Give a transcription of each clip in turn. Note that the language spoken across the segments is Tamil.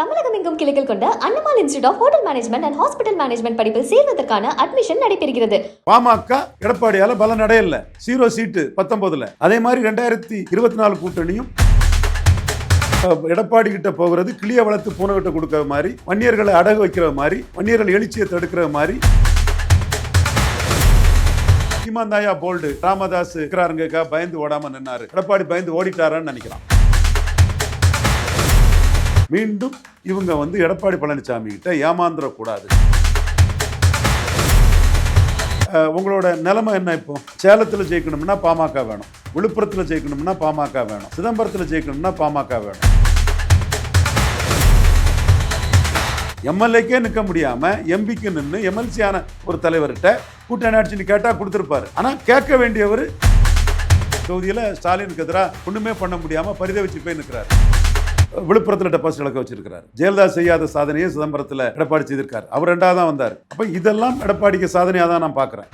தமிழகம் எங்கும் கிளைகள் கொண்ட Annamal institute of hotel management and hospital management படிப்பில் சேர்வதற்கான அட்மிஷன் நடைபெறுகிறது. பாமக எடப்பாடியால பலம் அடையல. ஜீரோ சீட்டு பத்தொன்பதுல. அதே மாதிரி ரெண்டாயிரத்தி இருபத்தி நாலு கூட்டணியும் எடப்பாடி கிட்ட போகிறது கிளிய வளர்த்து பூனைகிட்ட கொடுக்கிற மாதிரி வன்னியர்களை அடகு வைக்கிற மாதிரி வன்னியர்கள் எழுச்சியை தடுக்கிற மாதிரி. ஹிமாந்தாயா போல்டு ராமதாஸ் இருக்கிறாருங்கக்கா பயந்து ஓடாம நின்னாரு. எடப்பாடி பயந்து ஓடிட்டாரான்னு நினைக்கலாம் மீண்டும் இவங்க வந்து எடப்பாடி பழனிசாமி கிட்ட ஏமாந்துடக்கூடாது உங்களோட நிலைமை என்ன இப்போ? சேலத்தில் ஜெயிக்கணும்னா பாமக வேணும். விழுப்புரத்தில் ஜெயிக்கணும்னா பாமக வேணும். சிதம்பரத்தில் ஜெயிக்கணும்னா பாமக வேணும். எம்எல்ஏக்கே நிற்க முடியாம எம்பிக்கு நின்று எம்எல்சியான ஒரு தலைவர்கிட்ட கூட்டணி ஆட்சின்னு கேட்டால் கொடுத்துருப்பாரு. ஆனால் கேட்க வேண்டியவர் தொகுதியில் ஸ்டாலினுக்கு எதிராக ஒன்றுமே பண்ண முடியாமல் பரிதவிச்சு போய் நிற்கிறாரு விழுப்புரத்தில் டெபாசிட் இழக்க வச்சிருக்கிறார். ஜெயலலிதா செய்யாத சாதனையை சிதம்பரத்தில் எடப்பாடி செய்திருக்கார். அவர் ரெண்டாவது தான் வந்தார். அப்ப இதெல்லாம் எடப்பாடிக்கு சாதனையாக தான் நான் பார்க்குறேன்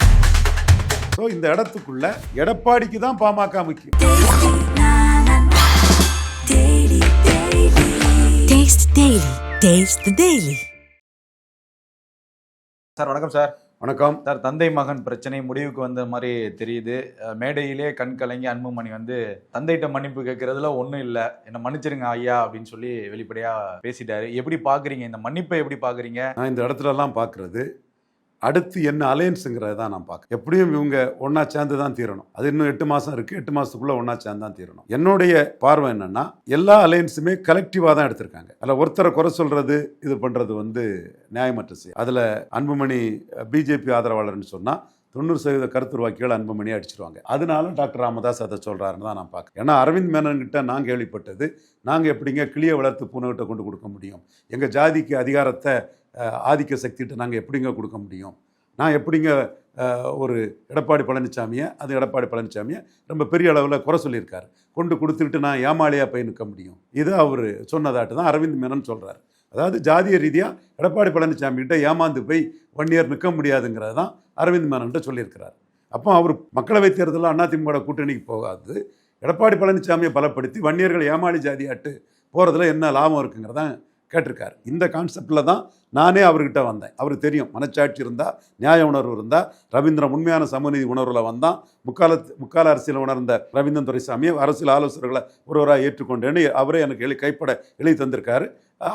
ஸோ இந்த இடத்துக்குள்ள எடப்பாடிக்கு தான் பாமக முக்கியம். சார் வணக்கம் சார். வணக்கம். சார் தந்தை மகன் பிரச்சனை முடிவுக்கு வந்த மாதிரி தெரியுது. மேடையிலே கண் கலங்கி அன்புமணி வந்து தந்தைகிட்ட மன்னிப்பு கேட்கறதுல ஒன்றும் இல்லை. என்னை மன்னிச்சிருங்க ஐயா அப்படின்னு சொல்லி வெளிப்படையா பேசிட்டாரு. எப்படி பாக்குறீங்க? இந்த மன்னிப்பை எப்படி பாக்குறீங்க? நான் இந்த இடத்துலலாம் பார்க்குறது அடுத்து என்ன அலையன்ஸுங்கிறத தான் நான் பார்க்குறேன். எப்படியும் இவங்க ஒன்றா சேர்ந்து தான் தீரணும். அது இன்னும் எட்டு மாதம் இருக்குது எட்டு மாதத்துக்குள்ளே ஒன்றா சேர்ந்து தான் தீரணும். என்னுடைய பார்வை என்னன்னா எல்லா அலையன்ஸுமே கலெக்டிவாக தான் எடுத்திருக்காங்க. அதில் ஒருத்தரை குறை சொல்கிறது இது பண்ணுறது வந்து நியாயமற்ற செய்ய அதில் அன்புமணி பிஜேபி ஆதரவாளர்னு சொன்னால் தொண்ணூறு சதவீத கருத்துருவாக்கிகள் அன்புமணி அடிச்சிருவாங்க. அதனால டாக்டர் ராமதாஸ் அதை சொல்கிறாருன்னு தான் நான் பார்க்குறேன். ஏன்னா அரவிந்த் மேனன் கிட்ட நான் கேள்விப்பட்டது நாங்கள் எப்படிங்க கிளியை வளர்த்து பூனைகிட்ட கொண்டு கொடுக்க முடியும்? எங்கள் ஜாதிக்கு அதிகாரத்தை ஆதிக்க சக்திகிட்ட நாங்கள் எப்படிங்க கொடுக்க முடியும்? நான் எப்படிங்க ஒரு எடப்பாடி பழனிசாமியை அது எடப்பாடி பழனிசாமியை ரொம்ப பெரிய அளவில் குறை சொல்லியிருக்காரு. கொண்டு கொடுத்துக்கிட்டு நான் ஏமாளியாக போய் நிற்க முடியும்? இது அவர் சொன்னதாட்டு தான் அரவிந்த் மேனன் சொல்கிறார் அதாவது ஜாதிய ரீதியாக எடப்பாடி பழனிசாமி கிட்ட ஏமாந்து போய் ஒன் இயர் நிற்க முடியாதுங்கிறது தான் அரவிந்த் மேனன்ட்ட சொல்லியிருக்கிறார். அப்போ அவர் மக்களவைத் தேர்தலில் அதிமுக கூட்டணிக்கு போகாது. எடப்பாடி பழனிசாமியை பலப்படுத்தி வன்னியர்கள் ஏமாளி ஜாதியாட்டு போகிறதுல என்ன லாபம் இருக்குங்கிறதான் கேட்டிருக்காரு. இந்த கான்செப்டில் தான் நானே அவர்கிட்ட வந்தேன். அவருக்கு தெரியும். மனச்சாட்சி இருந்தால் நியாய உணர்வு இருந்தால் ரவீந்திரன் உண்மையான சமநீதி உணர்வில் வந்தான். முக்கால முக்கால அரசியல் உணர்ந்த ரவீந்திரன் துரைசாமியை அரசியல் ஆலோசகர்களை ஒருவராக ஏற்றுக்கொண்டேன்னு அவரே எனக்கு எழு கைப்பட எழுதி தந்திருக்காரு.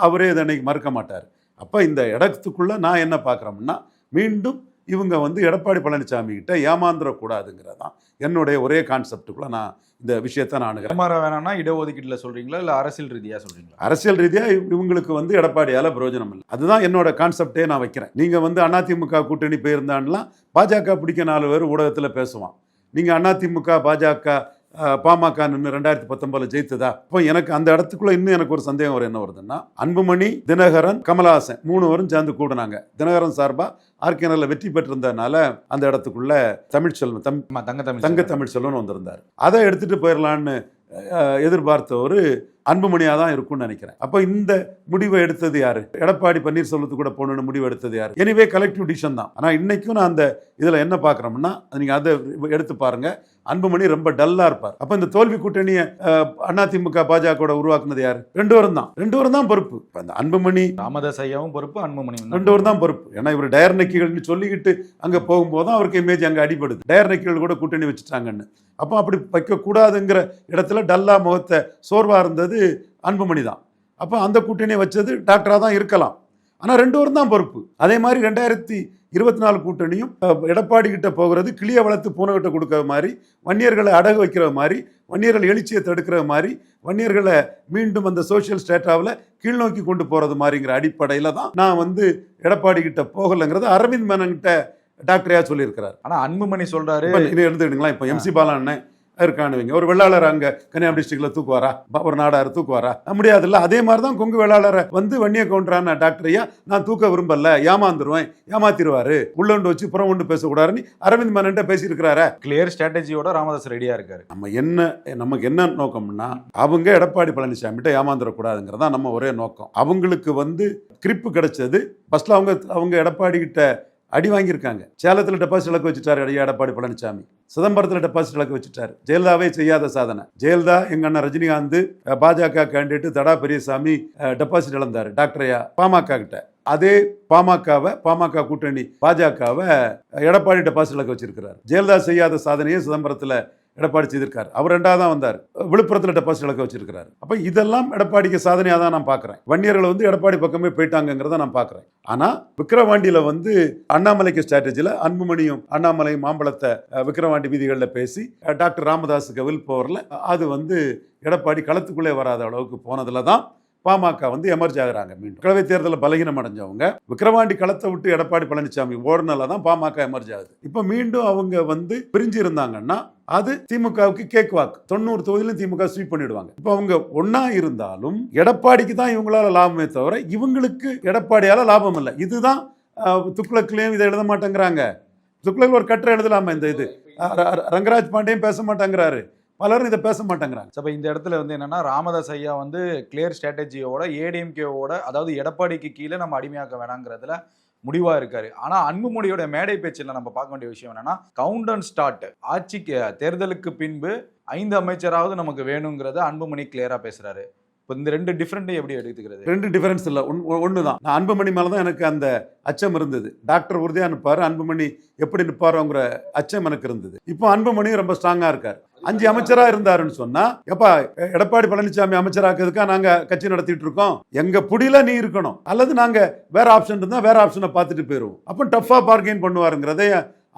அவரே இதை அன்னைக்கு மறுக்க மாட்டார். அப்போ இந்த இடத்துக்குள்ளே நான் என்ன பார்க்குறோம்னா மீண்டும் இவங்க வந்து எடப்பாடி பழனிசாமி கிட்ட ஏமாந்துடக்கூடாதுங்கிறதான் என்னுடைய ஒரே கான்செப்டுக்குள்ளே நான் இந்த விஷயத்தை நான் அணுகிறேன். வேணாம்னா இடஒதுக்கீட்டுல சொல்றீங்களா? இல்ல அரசியல் ரீதியா சொல்றீங்களா? அரசியல் ரீதியாக இவங்களுக்கு வந்து எடப்பாடியால் பிரயோஜனம் இல்லை. அதுதான் என்னோட கான்செப்டே நான் வைக்கிறேன். நீங்கள் வந்து அதிமுக கூட்டணி போயிருந்தான்லாம் பாஜக பிடிக்க நாலு பேர் ஊடகத்தில் பேசுவான். நீங்கள் அதிமுக பாஜக பாமக நின்று ரெண்டாயிரத்தி பத்தொன்பதுல ஜெயித்ததா? இப்போ எனக்கு அந்த இடத்துக்குள்ள இன்னும் எனக்கு ஒரு சந்தேகம் வரும். என்ன வருதுன்னா அன்புமணி தினகரன் கமலஹாசன் மூணு பேரும் சேர்ந்து கூடுனாங்க. தினகரன் சார்பா ஆர்கேனல்ல வெற்றி பெற்றிருந்ததுனால அந்த இடத்துக்குள்ள தமிழ்ச்செல்வன் தம் தங்க தமிழ் தங்க தமிழ் செல்வன் வந்திருந்தார். அதை எடுத்துட்டு போயிடலான்னு எதிர்பார்த்த ஒரு அன்புமணியாக தான் இருக்கும்னு நினைக்கிறேன். அப்போ இந்த முடிவை எடுத்தது யாரு? எடப்பாடி பன்னீர்செல்வத்து கூட போகணும்னு முடிவு எடுத்தது யாரு? எனிவே கலெக்டிவ் டிசிஷன் தான். ஆனால் இன்னைக்கும் நான் அந்த இதில் என்ன பார்க்குறோம்னா நீங்கள் அதை எடுத்து பாருங்க. அன்புமணி ரொம்ப டல்லா இருப்பார். அப்போ இந்த தோல்வி கூட்டணியை அதிமுக பாஜக உருவாக்குனது யாரு? ரெண்டு பேரும் தான். ரெண்டு பேரும் தான் பொறுப்பு. அந்த அன்புமணி ராமதாஸ் ஐயாவும் பொறுப்பு அன்புமணி ரெண்டு பேரும் தான் பொறுப்பு. ஏன்னா இவர் டயர் நக்கிகள்னு சொல்லிக்கிட்டு அங்கே போகும்போது தான் அவருக்கு இமேஜ் அங்கே அடிபடுது. டயர் நக்கிகள் கூட கூட்டணி வச்சுட்டாங்கன்னு. அப்போ அப்படி வைக்கக்கூடாதுங்கிற இடத்துல டல்லா முகத்தை சோர்வாக இருந்தது அன்புமணி தான். அப்போ அந்த கூட்டணியை வச்சது டாக்டராக தான் இருக்கலாம். ஆனால் ரெண்டு பேரும் தான் பொறுப்பு. அதே மாதிரி ரெண்டாயிரத்தி இருபத்தி நாலு கூட்டணியும் எடப்பாடி கிட்ட போகிறது கிளிய வளர்த்து பூனைகிட்ட கொடுக்கிற மாதிரி வன்னியர்களை அடகு வைக்கிற மாதிரி வன்னியர்கள் எழுச்சியை தடுக்கிற மாதிரி வன்னியர்களை மீண்டும் அந்த சோஷியல் ஸ்டேட்டாவில் கீழ்நோக்கி கொண்டு போகிறது மாதிரிங்கிற அடிப்படையில் தான் நான் வந்து எடப்பாடி கிட்ட போகலைங்கிறது அரவிந்த் மேனன் கிட்ட டாக்டரையா சொல்லியிருக்கிறார். ஆனா அன்புமணி இது எடுத்துக்கிட்டுங்களா? இப்போ எம்சி பாலா அண்ணன் இருக்கானுவீங்க. ஒரு வெள்ளாளர் அங்கே கன்னியாகுமரி டிஸ்ட்ரிக்ட்ல தூக்குவாரா? ஒரு நாடார் தூக்குவாரா? முடியாதுல்ல. அதே மாதிரி தான் கொங்கு வேளாளரை வந்து வன்னிய கவுண்டரான டாக்டரையா நான் தூக்க விரும்பல ஏமாந்துருவேன் ஏமாத்திருவாரு. உள்ளொண்டு வச்சு புறம் கொண்டு பேசக்கூடாதுன்னு அரவிந்த் மேனன்ட்ட பேசியிருக்கிறாரே. கிளியர் ஸ்ட்ராட்டஜியோட ராமதாஸ் ரெடியா இருக்காரு. நம்ம என்ன நமக்கு என்ன நோக்கம்னா அவங்க எடப்பாடி பழனிசாமிகிட்ட ஏமாந்துடக்கூடாதுங்கிறது தான் நம்ம ஒரே நோக்கம். அவங்களுக்கு வந்து கிரிப்பு கிடைச்சது ஃபர்ஸ்ட்ல அவங்க அவங்க எடப்பாடி கிட்ட அடி வாங்கியிருக்காங்க. சேலத்தில் டெபாசிட் இலக்கு வச்சுட்டாரு அடி எடப்பாடி பழனிசாமி சிதம்பரத்தில் டெபாசிட் இலக்கு வச்சுட்டாரு. ஜெயலலிதாவே செய்யாத சாதனை. ஜெயலலிதா எங்க அண்ணன் ரஜினிகாந்த் பாஜக கேண்டிடேட் தடா பெரியசாமி டெபாசிட் இழந்தார். டாக்டரையா பாமக கிட்ட. அதே பாமகவை பாமக கூட்டணி பாஜகவை எடப்பாடி டெபாசிட் இலக்கு வச்சிருக்கிறார். ஜெயலலிதா செய்யாத சாதனையை சிதம்பரத்தில் எடப்பாடி செய்திருக்கார். அவர் ரெண்டாவது தான் வந்தார். விழுப்புரத்தில் டெபாசிட் இலக்க வச்சிருக்கிறார். அப்போ இதெல்லாம் எடப்பாடிக்கு சாதனையாக தான் நான் பார்க்குறேன் வன்னியர்கள் வந்து எடப்பாடி பக்கமே போயிட்டாங்கங்கிறத நான் பார்க்குறேன் ஆனால் விக்கிரவாண்டியில் வந்து அண்ணாமலைக்கு ஸ்ட்ராட்டஜியில் அன்புமணியும் அண்ணாமலை மாம்பழத்தை விக்கிரவாண்டி வீதிகளில் பேசி டாக்டர் ராமதாஸுக்கு வில் போவரில் அது வந்து எடப்பாடி களத்துக்குள்ளே வராத அளவுக்கு போனதில் தான் பாமக வந்து எமர்ஜ் ஆகிறாங்க மீண்டும். கிழவை தேர்தலில் பலகீனம் அடைஞ்சவங்க விக்கிரவாண்டி களத்தை விட்டு எடப்பாடி பழனிசாமி ஓடுனால தான் பாமக எமர்ஜ் ஆகுது. இப்போ மீண்டும் அவங்க வந்து பிரிஞ்சு இருந்தாங்கன்னா அது திமுகவுக்கு கேக் வாக்கு தொண்ணூறு தொகுதியிலும் திமுக ஸ்வீப் பண்ணிடுவாங்க. இப்போ அவங்க ஒன்னா இருந்தாலும் எடப்பாடிக்கு தான் இவங்களால லாபமே தவிர இவங்களுக்கு எடப்பாடியால லாபம் இல்லை. இதுதான் துக்ளக்லேயும் இதை எழுத மாட்டேங்கிறாங்க. துக்ளக் ஒரு கட்டுரை எழுதலாமா இந்த இது. ர- ரங்கராஜ் பாண்டியும் பேச மாட்டேங்கிறாரு. பலரும் இதை பேச மாட்டேங்கிறாங்க. அப்போ இந்த இடத்துல வந்து என்னன்னா ராமதாஸ் ஐயா வந்து கிளியர் ஸ்ட்ராட்டஜியோட ஏடிஎம்கேவோட அதாவது எடப்பாடிக்கு கீழே நம்ம அடிமையாக்க வேணாங்கிறதுல முடிவா இருக்காரு. ஆனா அன்புமொழியோட மேடை பேச்சில் நம்ம பார்க்க வேண்டிய விஷயம் என்னன்னா கவுண்ட் அண்ட் ஸ்டார்ட் ஆட்சிக்கு தேர்தலுக்கு பின்பு ஐந்து அமைச்சராவது நமக்கு வேணுங்கிறத அன்புமணி கிளியரா பேசுறாரு. இப்போ இந்த ரெண்டு டிஃப்ரெண்ட்டையும் எப்படி எடுத்துக்கிறது? ரெண்டு டிஃபரன்ஸ் இல்லை. ஒன்று தான் நான் அன்புமணி மேலே தான் எனக்கு அந்த அச்சம் இருந்தது. டாக்டர் உறுதியாக நிற்பார் அன்புமணி எப்படி நிற்பாரோங்கிற அச்சம் எனக்கு இருந்தது. இப்போ அன்புமணியும் ரொம்ப ஸ்ட்ராங்காக இருக்கார். அஞ்சு அமைச்சரா இருந்தாருன்னு சொன்னா எப்பா எடப்பாடி பழனிசாமி அமைச்சராக்கிறதுக்கா நாங்க கட்சி நடத்திட்டு இருக்கோம்? எங்க புடியில நீ இருக்கணும். அல்லது நாங்க வேற ஆப்ஷன் இருந்தா வேற ஆப்ஷனை பார்த்துட்டு போயிருவோம். அப்போ டஃபா பார்கெயின் பண்ணுவாருங்கிறதை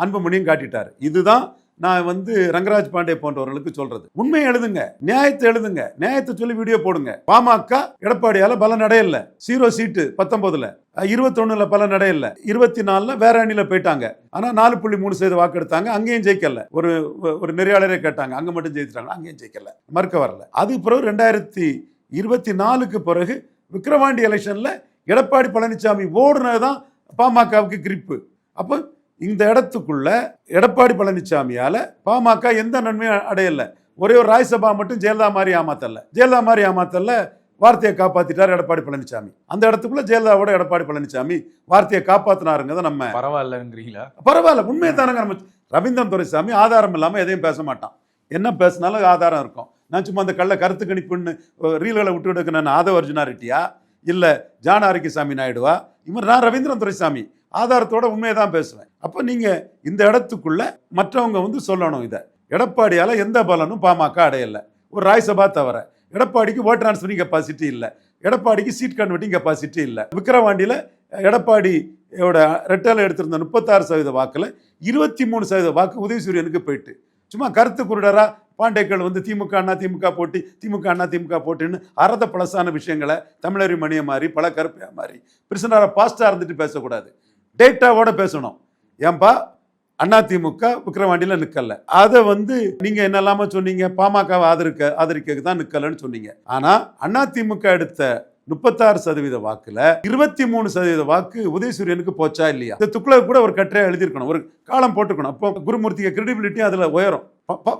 அன்புமணியும் காட்டிட்டார். இதுதான் நான் வந்து ரங்கராஜ் பாண்டே போன்றவர்களுக்கு சொல்றது. உண்மையை எழுதுங்க நியாயத்தை எழுதுங்க நியாயத்தை சொல்லி வீடியோ போடுங்க. பாமக எடப்பாடியால பல நடையில்ல ஜீரோ சீட்டு பத்தொன்பதுல இருபத்தொன்னுல பல நடையில்ல இருபத்தி நாலுல வேற அணியில போயிட்டாங்க. ஆனா நாலு புள்ளி மூணு சதவீத வாக்கு எடுத்தாங்க அங்கேயும் ஜெயிக்கல. ஒரு ஒரு நெறியாளரே கேட்டாங்க அங்க மட்டும் ஜெயிச்சிட்டாங்க அங்கேயும் ஜெயிக்கல. மறுக்க வரல. அது பிறகு ரெண்டாயிரத்தி இருபத்தி நாலுக்கு பிறகு விக்கிரவாண்டி எலெக்ஷன்ல எடப்பாடி பழனிசாமி ஓடுனதுதான் பாமகவுக்கு கிரிப்பு அப்போ இந்த இடத்துக்குள்ள எடப்பாடி பழனிசாமியால பாமக எந்த நன்மையும் அடையல. ஒரே ஒரு ராஜ்சபா மட்டும் ஜெயலலிதா மாதிரி ஏமாத்தல. ஜெயலலிதா மாதிரி ஏமாத்தல வார்த்தையை காப்பாத்திட்டார் எடப்பாடி பழனிசாமி. அந்த இடத்துக்குள்ள ஜெயலலிதாவோட எடப்பாடி பழனிசாமி வார்த்தையை காப்பாத்தினாருங்கிறத நம்ம பரவாயில்லங்கிறீங்களா? பரவாயில்ல உண்மையை தானங்க நம்ம ரவீந்திரன் துரைசாமி ஆதாரம் இல்லாம எதையும் பேச மாட்டான். என்ன பேசினாலும் ஆதாரம் இருக்கும். நான் சும்மா அந்த கள்ள கருத்து கணிப்புன்னு ரீல்களை விட்டு எடுக்க நான் ஆதவ அர்ஜுனா ரெட்டியா? இல்ல ஜான ஆரோக்கியசாமி நாயுடுவா? இவர் நான் ரவீந்திரன் துரைசாமி. ஆதாரத்தோட உண்மையை தான் பேசுவேன். அப்போ நீங்கள் இந்த இடத்துக்குள்ள மற்றவங்க வந்து சொல்லணும் இதை. எடப்பாடியால் எந்த பலனும் பாமக அடையலை. ஒரு ராய்சபா தவிர. எடப்பாடிக்கு ஓட் டிரான்ஸ்ஃபரிங் கெப்பாசிட்டி இல்லை. எடப்பாடிக்கு சீட் கன்வெர்ட்டிங் கெப்பாசிட்டி இல்லை. விக்கிரவாண்டியில் எடப்பாடியோட ரெட்டால எடுத்திருந்த முப்பத்தாறு சதவீத வாக்கில் இருபத்தி மூணு சதவீத வாக்கு உதயசூரியனுக்கு போயிட்டு. சும்மா கருத்து குருடரா பாண்டேக்கள் வந்து திமுக அண்ணா திமுக போட்டி திமுக அண்ணா திமுக போட்டின்னு அறத பழசான விஷயங்களை தமிழறி மணியை மாதிரி பல கருப்பையாக மாதிரி பிரிசனரா பாஸ்டாக இருந்துட்டு பேசக்கூடாது. டேட்டாவோட பேசணும். ஏன்பா? அண்ணா திமுக நிற்கல அதை வந்து நீங்கள் என்னெல்லாம சொன்னீங்க? பாமகவை ஆதரிக்க ஆதரிக்க தான் நிற்கலன்னு சொன்னீங்க. ஆனால் அண்ணா திமுக எடுத்த முப்பத்தாறு சதவீத வாக்குல இருபத்தி மூணு சதவீத வாக்கு உதயசூரியனுக்கு போச்சா இல்லையா? இந்த துக்ளக் கூட ஒரு கட்டுரையா எழுதியிருக்கணும். ஒரு காலம் போட்டுக்கணும். அப்போ குருமூர்த்திக்கு கிரெடிபிலிட்டி அதில் உயரும்.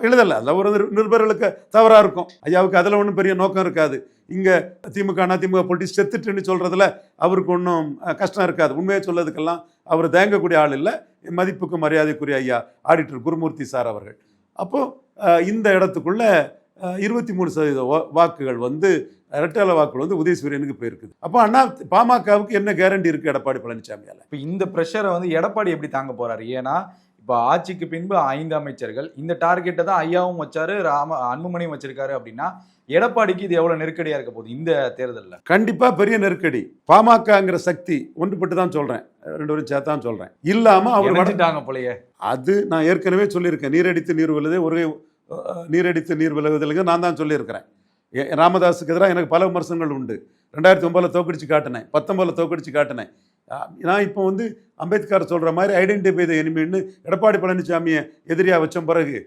எழுதலை. அதில் ஒரு நிருபர்களுக்கு தவறாக இருக்கும். ஐயாவுக்கு அதில் ஒன்றும் பெரிய நோக்கம் இருக்காது. இங்கே திமுக அதிமுக திமுக போட்டி செத்துட்டுன்னு சொல்கிறதுல அவருக்கு ஒன்றும் கஷ்டம் இருக்காது. உண்மையை சொல்லதுக்கெல்லாம் அவர் தேங்கக்கூடிய ஆள் இல்லை. மதிப்புக்கு மரியாதைக்குரிய ஐயா ஆடிட்டர் குருமூர்த்தி சார் அவர்கள். அப்போது இந்த இடத்துக்குள்ளே இருபத்தி மூணு சதவீத வாக்குகள் வந்து இரட்டை வாக்குகள் வந்து உதயசூரியனுக்கு போயிருக்குது. அப்போ அண்ணா பாமகவுக்கு என்ன கேரண்டி இருக்குது எடப்பாடி பழனிசாமியால் இப்போ இந்த ப்ரெஷரை வந்து எடப்பாடி எப்படி தாங்க போறாரு? ஏன்னா இப்போ ஆட்சிக்கு பின்பு ஐந்து அமைச்சர்கள். இந்த டார்கெட்டை தான் ஐயாவும் வச்சாரு ராம அன்புமணியும் வச்சிருக்காரு அப்படின்னா எடப்பாடிக்கு இது எவ்வளவு நெருக்கடியா இருக்க போகுது இந்த தேர்தல்ல? கண்டிப்பா பெரிய நெருக்கடி. பாமகங்கிற சக்தி ஒன்றுபட்டு தான் சொல்றேன். ரெண்டு பேரும் சேர்த்தான் சொல்றேன். இல்லாம அவர் இணைஞ்சிட்டாங்க போலயே. அது நான் ஏற்கனவே சொல்லியிருக்கேன். நீரடித்து நீர் விழுதே ஒரே நீரடித்து நீர் விழுவதில்லைங்க நான் தான் சொல்லியிருக்கிறேன். ராமதாஸுக்கு எதிராக எனக்கு பல விமர்சனங்கள் உண்டு. ரெண்டாயிரத்தி ஒன்பதில் தோக்கடிச்சு காட்டினேன். பத்தொன்பதில் தோக்கடிச்சு காட்டினேன். நான் இப்போ வந்து அம்பேத்கர் சொல்கிற மாதிரி ஐடென்டிஃபை த எனிமின்னு எடப்பாடி பழனிசாமியை எதிரியாக வச்ச பிறகு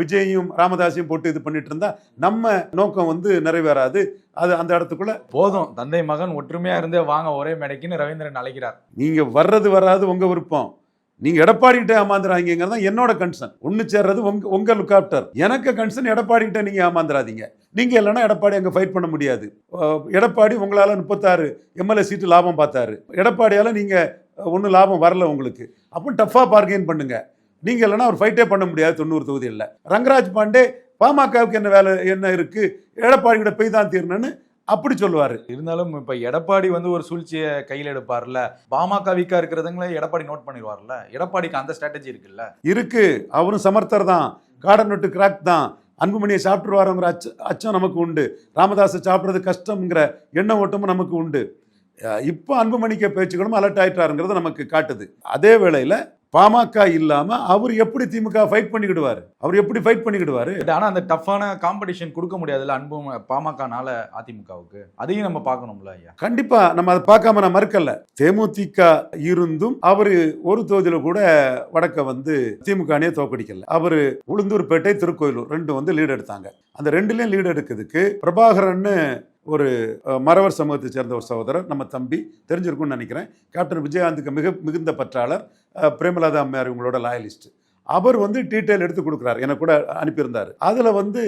விஜயையும் ராமதாஸையும் போட்டு இது பண்ணிட்டு இருந்தா நம்ம நோக்கம் வந்து நிறைவேறாது. அது அந்த இடத்துக்குள்ள போதும். தந்தை மகன் ஒற்றுமையா இருந்தே வாங்க ஒரே மேடைக்குன்னு ரவீந்திரன் அழைக்கிறார். நீங்க வர்றது வராது உங்க விருப்பம். நீங்க எடப்பாடி கிட்ட ஏமாந்துறாங்கிறது தான் என்னோட கன்சர்ன் ஒன்று சேர்றது உங்க உங்க லுக்காப்டர் எனக்கு கன்சர்ன் எடப்பாடி கிட்ட நீங்க ஏமாந்துறாதீங்க. நீங்க இல்லைன்னா எடப்பாடி அங்கே ஃபைட் பண்ண முடியாது. எடப்பாடி உங்களால் முப்பத்தாறு எம்எல்ஏ சீட்டு லாபம் பார்த்தாரு. எடப்பாடியால் நீங்கள் ஒன்றும் லாபம் வரல உங்களுக்கு. அப்போ டஃப்பாக பார்கெயின் பண்ணுங்க. நீங்கள் இல்லைன்னா அவர் ஃபைட்டே பண்ண முடியாது தொண்ணூறு தொகுதியில் ரங்கராஜ் பாண்டே பாமகவுக்கு என்ன வேலை என்ன இருக்குது எடப்பாடி கிட்ட போய் தான் தீரணும்னு அப்படி சொல்லுவாரு. இருந்தாலும் இப்ப எடப்பாடி வந்து ஒரு சூழ்ச்சியை கையில எடுப்பார்ல. பாமக வீக்கா இருக்கிறதுங்களே எடப்பாடி நோட் பண்ணிடுவார்ல. எடப்பாடிக்கு அந்த ஸ்ட்ராட்டஜி இருக்குல்ல? இருக்கு. அவரும் சமர்த்தர் தான். காடன் நட்டு கிராக் தான். அன்புமணியை சாப்பிட்டுருவாருங்கிற அச்ச அச்சம் நமக்கு உண்டு. ராமதாஸை சாப்பிட்றது கஷ்டம்ங்கிற எண்ண ஓட்டமும் நமக்கு உண்டு. இப்போ அன்புமணிக்க பேச்சுகளும் அலர்ட் ஆயிட்டாருங்கிறது நமக்கு காட்டுது. அதே வேளையில் பாமக இல்லாம அவர் எப்படி திமுக ஃபைட் பண்ணிக்கிடுவாரு? அவர் எப்படி ஃபைட் பண்ணிக்கிடுவாரு? ஆனா அந்த டஃப்பான காம்படிஷன் கொடுக்க முடியாதுல்ல அன்பு பாமகனால அதிமுகவுக்கு. அதையும் நம்ம பார்க்கணும்ல ஐயா? கண்டிப்பா. நம்ம அதை பார்க்காம நான் மறுக்கல. தேமுதிக இருந்தும் அவரு ஒரு தொகுதியில கூட வடக்க வந்து திமுக அணியை தோக்கடிக்கல அவரு உளுந்தூர்பேட்டை திருக்கோயிலூர் ரெண்டு வந்து லீடு எடுத்தாங்க. அந்த ரெண்டுலயும் லீடு எடுக்கிறதுக்கு பிரபாகரன்னு ஒரு மறவர் சமூகத்தை சேர்ந்த ஒரு சகோதரர் நம்ம தம்பி தெரிஞ்சிருக்கும்னு நினைக்கிறேன். கேப்டன் விஜயகாந்துக்கு மிக மிகுந்த பற்றாளர் பிரேமலாதா பிரேமலதா அம்மையார் இவங்களோட லாயலிஸ்ட். அவர் வந்து டீட்டெயில் எடுத்து கொடுக்குறாரு எனக்கு கூட அனுப்பியிருந்தார். அதில் வந்து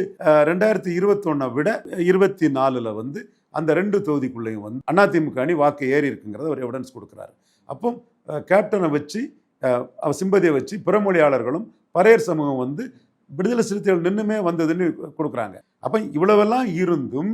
ரெண்டாயிரத்தி இருபத்தொன்னை விட இருபத்தி நாலில் வந்து அந்த ரெண்டு தொகுதிக்குள்ளேயும் வந்து அதிமுக அணி வாக்கு ஏறி இருக்குங்கிறத ஒரு எவிடன்ஸ் கொடுக்குறாரு. அப்போ கேப்டனை வச்சு அவர் சிம்பதியை வச்சு பிறமொழியாளர்களும் பறையர் சமூகம் வந்து விடுதலை சிறுத்தைகள் நின்றுமே வந்ததுன்னு கொடுக்குறாங்க. அப்போ இவ்வளவெல்லாம் இருந்தும்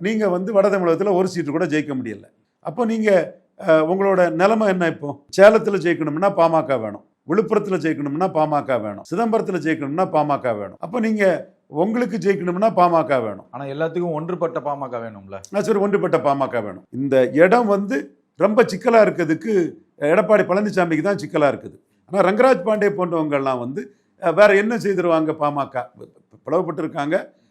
நீங்கள் வந்து வட தமிழகத்தில் ஒரு சீட்டு கூட ஜெயிக்க முடியல. அப்போ நீங்கள் உங்களோட நிலைமை என்ன இப்போ? சேலத்தில் ஜெயிக்கணும்னா பாமக வேணும். விழுப்புரத்தில் ஜெயிக்கணும்னா பாமக வேணும். சிதம்பரத்தில் ஜெயிக்கணும்னா பாமக வேணும். அப்போ நீங்கள் உங்களுக்கு ஜெயிக்கணும்னா பாமக வேணும். ஆனா எல்லாத்துக்கும் ஒன்றுபட்ட பாமக வேணும்ல? நான் சரி ஒன்றுபட்ட பாமக வேணும். இந்த இடம் வந்து ரொம்ப சிக்கலாக இருக்கிறதுக்கு எடப்பாடி பழனிசாமிக்கு தான் சிக்கலாக இருக்குது. ஆனால் ரங்கராஜ் பாண்டே போன்றவங்கெல்லாம் வந்து வேற என்ன செய்திருவாங்க பாமக? பிளவுபட்டு இருக்காங்க ஒ-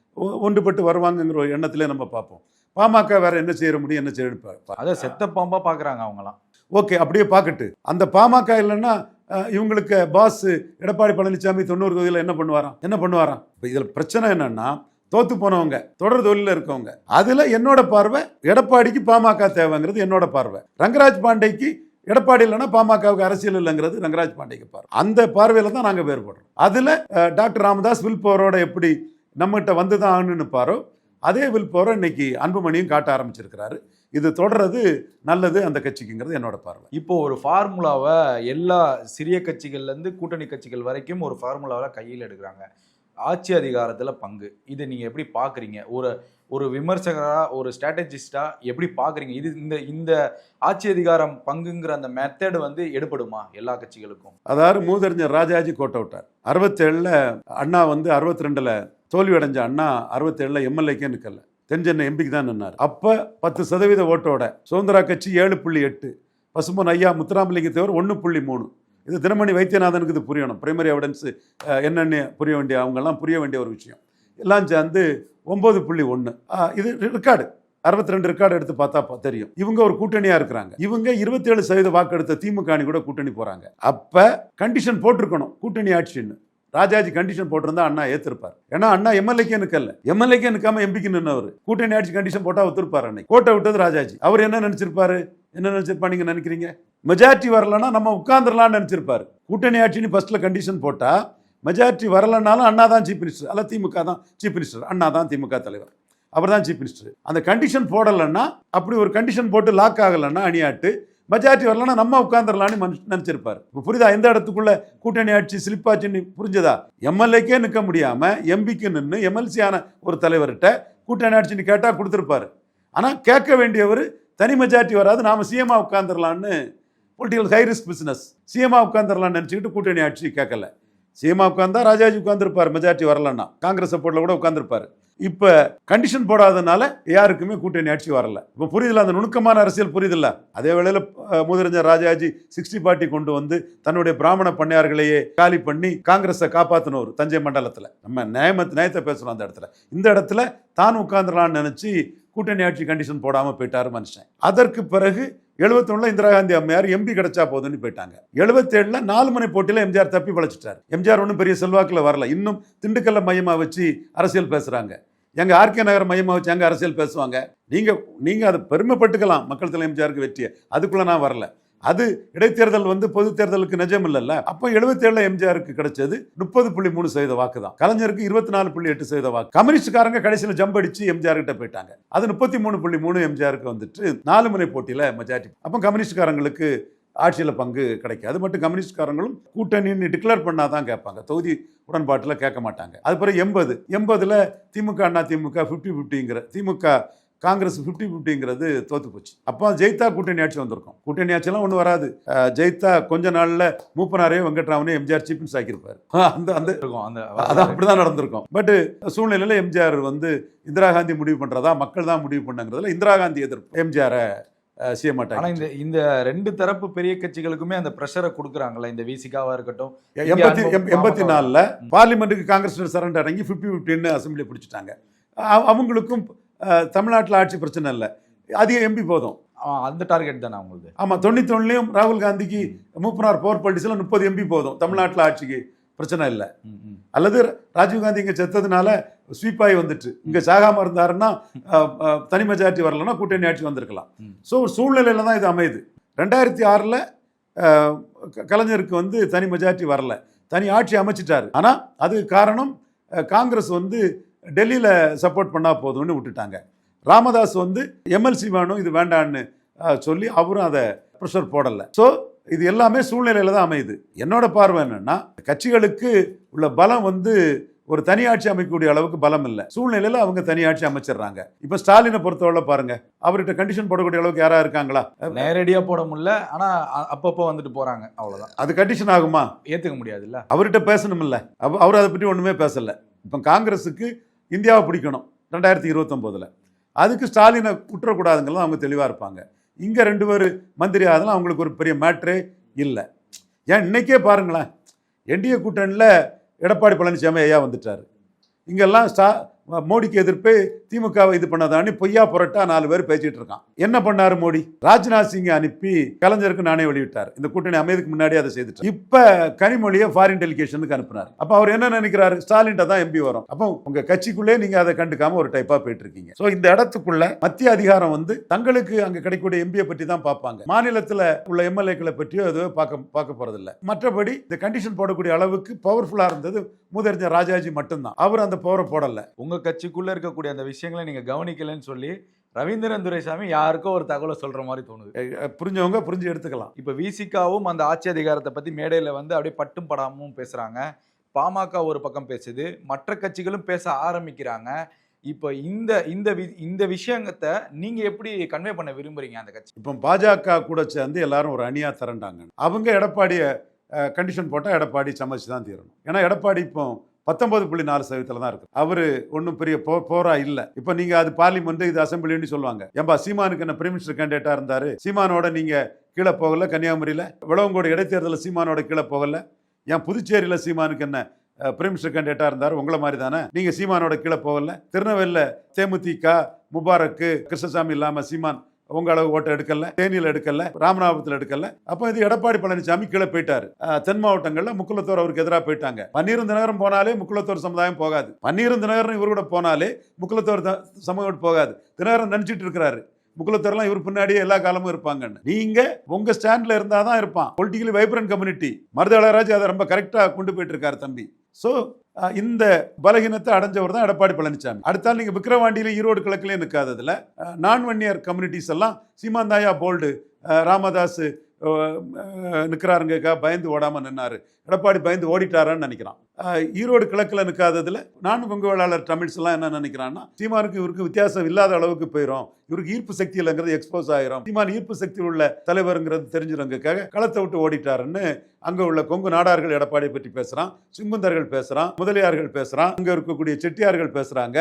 ஒன்றுபட்டு வருவாங்கங்கிற ஒரு எண்ணத்திலே நம்ம பார்ப்போம். பாமக வேற என்ன செய்ய முடியும் என்ன செய்ய அத செத்த பாம்பா பாக்குறாங்க அவங்கலாம். ஓகே அப்படியே பார்க்கட்டு. அந்த பாமக இல்லைன்னா இவங்களுக்கு பாஸ் எடப்பாடி பழனிசாமி தொண்ணூறு தொகுதியில் என்ன பண்ணுவாராம்? என்ன பண்ணுவாராம்? இப்போ இதில் பிரச்சனை என்னன்னா தோத்து போனவங்க தொடர் தொழிலில் இருக்கவங்க அதில் என்னோட பார்வை எடப்பாடிக்கு பாமக தேவைங்கிறது என்னோட பார்வை. ரங்கராஜ் பாண்டேக்கு எடப்பாடி இல்லைன்னா பாமகவுக்கு அரசியல் இல்லைங்கிறது ரங்கராஜ் பாண்டேக்கு பார்வை. அந்த பார்வையில் தான் நாங்கள் வேறுபடுறோம். அதில் டாக்டர் ராமதாஸ் வில் பவரோட எப்படி நம்மகிட்ட வந்து தான் ஆகணும்னு பாரோ அதே வில் பவரை இன்னைக்கு அன்புமணியும் காட்ட ஆரம்பிச்சிருக்கிறாரு. இது தொடர்றது நல்லது அந்த கட்சிக்குங்கிறது என்னோட பார்வை. இப்போ ஒரு ஃபார்முலாவை எல்லா சிறிய கட்சிகள்ல இருந்து கூட்டணி கட்சிகள் வரைக்கும் ஒரு ஃபார்முலாவை கையில் எடுக்கிறாங்க. ஆட்சி அதிகாரத்துல பங்கு. இதை நீங்க எப்படி பாக்குறீங்க ஒரு ஒரு விமர்சகரா ஒரு ஸ்ட்ராட்டஜிஸ்டா எப்படி பாக்குறீங்க இது இந்த இந்த ஆட்சி அதிகாரம் பங்குங்கிற அந்த மெத்தட் வந்து எடுபடுமா எல்லா கட்சிகளுக்கும்? அதாவது மூதறிஞர் ராஜாஜி கோட்டை விட்டார். அறுபத்தேழில் அண்ணா வந்து அறுபத்தி ரெண்டில் தோல்வி அடைஞ்ச அண்ணா அறுபத்தேழில் எம்எல்ஏக்கே நிற்கல தென்சென்னை எம்பிக்கு தான் நின்னார். அப்போ பத்து சதவீத ஓட்டோட சுதந்திரா கட்சி ஏழு புள்ளி எட்டு பசும்பொன் ஐயா முத்துராமலிங்க தேவர் ஒன்று புள்ளி மூணு. இது தினமணி வைத்தியநாதனுக்கு இது புரியணும். பிரைமரி எவிடன்ஸ் என்னென்னு புரிய வேண்டிய அவங்கெல்லாம் புரிய வேண்டிய ஒரு விஷயம். எல்லாம் சேர்ந்து ஒம்பது புள்ளி ஒன்று இது ரெக்கார்டு அறுபத்தி ரெண்டு ரெக்கார்டு எடுத்து பார்த்தா தெரியும். இவங்க ஒரு கூட்டணியாக இருக்கிறாங்க. இவங்க இருபத்தேழு சதவீத வாக்கு எடுத்த திமுக அணி கூட கூட்டணி போகிறாங்க அப்போ கண்டிஷன் போட்டிருக்கணும். கூட்டணி ஆட்சின்னு. ராஜாஜி கண்டிஷன் போட்டிருந்தா அண்ணா ஏத்திருப்பார். ஏன்னா அண்ணா எம்எல்ஏக்கே நிக்கல. எம்எல்ஏக்கே நிக்காம எம்பிக்கு நின்னவர். கூட்டணி ஆட்சி கண்டிஷன் போட்டா ஒத்துருப்பார் அன்னைக்கு. கோட்டை விட்டது ராஜாஜி. அவர் என்ன நினைச்சிருப்பாரு? என்ன நினைச்சிருப்பா நீங்க நினைக்கிறீங்க? மெஜாரிட்டி வரலன்னா நம்ம உட்கார்ந்துடலாம்னு நினைச்சிருப்பாரு. கூட்டணி ஆட்சின்னு ஃபர்ஸ்ட்ல கண்டிஷன் போட்டா மெஜாரிட்டி வரலனாலும் அண்ணா தான் சீஃப் மினிஸ்டர் அல்ல திமுக தான் சீஃப் மினிஸ்டர் அண்ணா தான் திமுக தலைவர். அவர் தான் சீஃப் மினிஸ்டர் அந்த கண்டிஷன் போடலைன்னா அப்படி ஒரு கண்டிஷன் போட்டு லாக் ஆகலைன்னா அணியாட்டு மெஜாரிட்டி வரலன்னா நம்ம உட்காந்துடலான்னு நினச்சிருப்பார். இப்போ புரியுதா? எந்த இடத்துக்குள்ள கூட்டணி ஆட்சி சிலிப்பாச்சுன்னு புரிஞ்சதா? எம்எல்ஏக்கே நிற்க முடியாம எம்பிக்கு நின்று எம்எல்சியான ஒரு தலைவர்கிட்ட கூட்டணி ஆட்சின்னு கேட்டால் கொடுத்துருப்பாரு. ஆனால் கேட்க வேண்டியவர் தனி மெஜாரிட்டி வராது நாம சிஎம்மா உட்காந்துடலான்னு பொலிட்டிக்கல் ஹை ரிஸ்க் பிஸ்னஸ் சிஎம்மா உட்காந்துடலாம்னு நினச்சிக்கிட்டு கூட்டணி ஆட்சி கேட்கல. சீமா உட்காந்தா ராஜாஜி உட்காந்துருப்பார் மெஜாரிட்டி வரலன்னா. காங்கிரஸ் சப்போர்ட்ல கூட உட்காந்துருப்பாரு இப்போ கண்டிஷன் போடாதனால யாருக்குமே கூட்டணி ஆட்சி வரல. இப்போ புரியுதுல அந்த நுணுக்கமான அரசியல் புரியுதுல்ல அதே வேளையில் முதலமைச்சர் ராஜாஜி சிக்ஸ்டி பார்ட்டி கொண்டு வந்து தன்னுடைய பிராமண பண்ணையார்களையே காலி பண்ணி காங்கிரஸை காப்பாற்றினவர் தஞ்சை மண்டலத்தில். நம்ம நியாயம நியாயத்தை பேசுகிறோம் அந்த இடத்துல. இந்த இடத்துல தான் உட்காந்துடலான்னு நினச்சி கூட்டணி ஆட்சி கண்டிஷன் போடாமல் போயிட்டாரு மனுஷன். அதற்கு பிறகு எழுபத்தொன்னுல இந்திரா காந்தி அம்மையார் எம்பி கிடைச்சா போதும்னு போயிட்டாங்க. எழுபத்தேழுல நாலு மணி போட்டியில எம்ஜிஆர் தப்பி பழைச்சிட்டார். எம்ஜிஆர் ஒன்றும் பெரிய செல்வாக்கில் வரல. இன்னும் திண்டுக்கல்ல மையமா வச்சு அரசியல் பேசுறாங்க. எங்க ஆர்கே நகர் மையமா வச்சு எங்கள் அரசியல் பேசுவாங்க? நீங்க நீங்க அதை பெருமைப்பட்டுக்கலாம். மக்கள் தலைவர் எம்ஜிஆருக்கு வெற்றியை. அதுக்குள்ள நான் வரல. அது இடைத்தேர்தல் வந்து பொது தேர்தலுக்கு நிஜம் இல்லைல்ல அப்போ எழுபத்தேழுல எம்ஜிஆருக்கு கிடைச்சது முப்பது புள்ளி மூணு சதவீத வாக்கு தான் கலைஞருக்கு இருபத்தி நாலு புள்ளி எட்டு சதவீத வாக்கு. கம்யூனிஸ்ட்காரங்க கடைசியில் ஜம்ப் அடிச்சு எம்ஜிஆர் கிட்ட போயிட்டாங்க. அது முப்பத்தி மூணு புள்ளி மூணு எம்ஜிஆருக்கு வந்துட்டு நாலு முனை போட்டியில் மெஜாரிட்டி அப்போ கம்யூனிஸ்ட்காரங்களுக்கு ஆட்சியில் பங்கு கிடைக்கும். அது மட்டும் கம்யூனிஸ்ட்காரங்களும் கூட்டணின்னு டிக்ளேர் பண்ணால் தான் கேட்பாங்க. தொகுதி உடன்பாட்டில் கேட்க மாட்டாங்க. அது பிறகு எண்பது. எண்பதில் திமுக அண்ணா திமுக ஃபிஃப்டி ஃபிஃப்டிங்கிற திமுக காங்கிரஸ் ஃபிஃப்டி ஃபிஃப்டிங்கிறது தோத்து போச்சு. அப்போ ஜெயித்தா கூட்டணி ஆட்சி வந்திருக்கும். கூட்டணி ஆட்சியெல்லாம் ஒன்றும் வராது. ஜெயித்தா கொஞ்ச நாளில் மூப்பனாரையும் வெங்கட்ராமனையும் எம்ஜிஆர் சீஃப் மினிஸ்டர் ஆக்கியிருப்பார். அந்த அந்த இருக்கும். அந்த அது அப்படிதான் நடந்திருக்கும். பட் சூழ்நிலையில எம்ஜிஆர் வந்து இந்திரா காந்தி முடிவு பண்றதா மக்கள் தான் முடிவு பண்ணங்கிறதுல இந்திரா காந்தி எதிர்ப்பு. எம்ஜிஆரை செய்ய மாட்டாங்க. இந்த இந்த ரெண்டு தரப்பு பெரிய கட்சிகளுக்குமே அந்த பிரஷரை கொடுக்குறாங்கல்ல. இந்த விசிகாவா இருக்கட்டும் எண்பத்தி எண்பத்தி நாலுல பார்லிமெண்ட்டுக்கு காங்கிரஸ் சரண்டர் அடங்கி ஃபிஃப்டி ஃபிஃப்டின்னு அசம்பிளி பிடிச்சிட்டாங்க. அவங்களுக்கும் தமிழ்நாட்டுல ஆட்சி பிரச்சனை இல்லை. அதிக எம்பி போதும். அந்த டார்கெட் தானே அவங்களுக்கு ஆமா தொண்ணூத்தி ஒண்ணுலயும் ராகுல் காந்திக்கு மூப்பனார் பவர் பாலிட்டிஸ்ல முப்பது எம்பி போதும். தமிழ்நாட்டுல ஆட்சிக்கு பிரச்சனை இல்லை. அல்லது ராஜீவ்காந்தி இங்க செத்ததுனால ஸ்வீப் ஆகி வந்துட்டு. இங்க சாகாம இருந்தாருன்னா தனி மெஜாரிட்டி வரலன்னா கூட்டணி ஆட்சி வந்திருக்கலாம். ஸோ ஒரு சூழ்நிலையில தான் இது அமையுது. ரெண்டாயிரத்தி ஆறில் கலைஞருக்கு வந்து தனி மெஜாரிட்டி வரல. தனி ஆட்சி அமைச்சிட்டாரு. ஆனா அதுக்கு காரணம் காங்கிரஸ் வந்து டெல்லியில சப்போர்ட் பண்ணா போதும்னு விட்டுட்டாங்க. ராமதாஸ் வந்து எம்எல்சி வேணும் இது வேண்டான்னு சொல்லி அவரும் அதை ப்ரெஷர் போடலை. ஸோ இது எல்லாமே சூழ்நிலையில தான் அமையுது. என்னோட பார்வை என்னன்னா கட்சிகளுக்கு உள்ள பலம் வந்து ஒரு தனி ஆட்சி அமைக்கக்கூடிய அளவுக்கு பலம் இல்லை. சூழ்நிலையில அவங்க தனி ஆட்சி அமைச்சிடுறாங்க. இப்போ ஸ்டாலினை பொறுத்தவரை பாருங்க அவர்கிட்ட கண்டிஷன் போடக்கூடிய அளவுக்கு யாரா இருக்காங்களா? நேரடியா போட முடியல ஆனா அ- அப்பப்போ வந்துட்டு போறாங்க அவ்வளவுதான். அது கண்டிஷன் ஆகுமா? ஏத்துக்க முடியாதுல்ல. அவர்கிட்ட பேசணும்ல அவ- அவர் அதை பற்றி ஒண்ணுமே பேசல. இப்போ காங்கிரஸுக்கு இந்தியாவை பிடிக்கணும். ரெண்டாயிரத்தி இருபத்தொம்போதில். அதுக்கு ஸ்டாலினை குற்றக்கூடாதுங்கலாம் அவங்க தெளிவாக இருப்பாங்க. இங்கே ரெண்டு பேர் மந்திரி ஆகுதுலாம் அவங்களுக்கு ஒரு பெரிய மேட்ரே இல்லை. ஏன் இன்னைக்கே பாருங்களேன். என்டிஏ கூட்டணியில் எடப்பாடி பழனிசாமி ஐயா வந்துட்டார். இங்கெல்லாம் ஸ்டா மோடிக்கு எதிர்ப்பே திமுகவை இது பண்ணதான்னு பொய்யா புரட்டா நாலு பேர் பேசிட்டு இருக்கான். என்ன பண்ணாரு மோடி? ராஜ்நாத் சிங்கை அனுப்பி கலைஞருக்கு நானே வெளியிட்டார். இந்த கூட்டணி அமைதுக்கு முன்னாடி அதை செய்துட்டு இப்ப கனிமொழியை ஃபாரின் டெலிகேஷனுக்கு அனுப்புனார். அப்ப அவர் என்ன நினைக்கிறாரு? ஸ்டாலின் தான் எம்பி வரும். அப்போ உங்க கட்சிக்குள்ளே நீங்க அதை கண்டுக்காம ஒரு டைப்பா போயிட்டு இருக்கீங்க சோ இந்த இடத்துக்குள்ள மத்திய அதிகாரம் வந்து தங்களுக்கு அங்க கிடைக்கக்கூடிய எம்பியை பற்றி தான் பார்ப்பாங்க. மாநிலத்துல உள்ள எம்எல்ஏக்களை பற்றியோ எதுவும் பார்க்க பார்க்க போறதில்ல. மற்றபடி இந்த கண்டிஷன் போடக்கூடிய அளவுக்கு பவர்ஃபுல்லா இருந்தது மூதறிஞர் ராஜாஜி மட்டும்தான். அவர் அந்த பவரை போடல. உங்க கட்சிக்குள்ள இருக்கக்கூடிய அந்த விஷயங்களை நீங்க கவனிக்கலன்னு சொல்லி ரவீந்திரன் துரைசாமி யாருக்கோ ஒரு தகவலை சொல்ற மாதிரி தோணுது. புரிஞ்சவங்க புரிஞ்சு எடுத்துக்கலாம். இப்ப விசிகாவும் அந்த ஆட்சி அதிகாரத்தை பத்தி மேடையில வந்து அப்படியே பட்டும் படாமும் பேசுறாங்க. பாமக ஒரு பக்கம் பேசுது. மற்ற கட்சிகளும் பேச ஆரம்பிக்கிறாங்க. இப்போ இந்த இந்த வி- இந்த விஷயத்தை நீங்க எப்படி கன்வே பண்ண விரும்புறீங்க அந்த கட்சி? இப்போ பாஜக கூட சேர்ந்து எல்லாரும் ஒரு அணியா திரண்டாங்க அவங்க எடப்பாடியை கண்டிஷன் போட்டால் எடப்பாடி சமைச்சு தான் தீரணும். ஏன்னா எடப்பாடி இப்போ பத்தொன்பது புள்ளி நாலு சதவீதத்தில் தான் இருக்கு. அவர் ஒன்றும் பெரிய போ போரா இல்லை. இப்போ நீங்கள் அது பார்லிமெண்ட் இது அசம்பிளின்னு சொல்லுவாங்க. ஏன்பா சீமானுக்கு என்ன பிரைம் மினிஸ்டர் கேண்டிடேட்டாக இருந்தாரு? சீமானோட நீங்கள் கீழே போகல கன்னியாகுமரியில்? விளவங்கோடு இடைத்தேர்தலில் சீமானோட கீழே போகல. ஏன் புதுச்சேரியில் சீமானுக்கு என்ன பிரைம் மினிஸ்டர் கேண்டிடேட்டாக இருந்தார்? உங்களை மாதிரி தானே நீங்கள் சீமானோட கீழே போகல. திருநெல்வேலியில் தேமுதிக முபாரக்கு கிருஷ்ணசாமி இல்லாமல் சீமான் உங்க அளவு ஓட்டை எடுக்கல தேனியில் எடுக்கல ராமநாதபுரத்தில் எடுக்கல. அப்போ இது எடப்பாடி பழனிசாமி கீழே போயிட்டாரு. தென் மாவட்டங்களில் முக்குளத்தோர் அவருக்கு எதிராக போயிட்டாங்க. பன்னீர் நகரம் போனாலே முக்குளத்தோர் சமுதாயம் போகாது. பன்னீர் தினகரன் இவர் கூட போனாலே முக்குளத்தோர் த- சமூகம் போகாது. தினகரன் நினச்சிட்டு இருக்கிறாரு. முக்குளத்தோர்லாம் இவர் பின்னாடியே எல்லா காலமும் இருப்பாங்கன்னு. நீங்க உங்க ஸ்டாண்ட்ல இருந்தாதான் இருப்பான். பொலிட்டிக்கலி வைப்ரண்ட் கம்யூனிட்டி மருதாளராஜ் அதை ரொம்ப கரெக்டா கொண்டு போயிட்டு இருக்காரு தம்பி. ஸோ இந்த பலகீனத்தை அடைஞ்சவர் தான் எடப்பாடி பழனிசாமி அடுத்தால் நீங்கள் விக்கிரவாண்டியில ஈரோடு கிழக்குலேயே நிற்காததில் நான் வன்னியர் கம்யூனிட்டிஸ் எல்லாம் சீமாந்தாயா போல்டு ராமதாஸ் நிற்கிறாருங்கக்கா பயந்து ஓடாமல் நின்னார். எடப்பாடி பயந்து ஓடிட்டாரான்னு நினைக்கிறான். ஈரோடு கிழக்கில் நிற்காததில் நான் கொங்கு தமிழ்ஸ்லாம் என்ன நினைக்கிறான்னா சீமானுக்கு இவருக்கு வித்தியாசம் இல்லாத அளவுக்கு போயிடும் இவருக்கு ஈர்ப்பு சக்தி இல்லைங்கிறது எக்ஸ்போஸ் ஆகிரும் சீமான் ஈர்ப்பு சக்தி உள்ள தலைவருங்கிறது தெரிஞ்சிருங்கக்காக களத்தை விட்டு ஓடிட்டாருன்னு அங்கே உள்ள கொங்கு நாடார்கள் எடப்பாடியை பற்றி பேசுகிறான் சிங்குந்தர்கள் பேசுகிறான் முதலியார்கள் பேசுகிறான் அங்கே இருக்கக்கூடிய செட்டியார்கள் பேசுகிறாங்க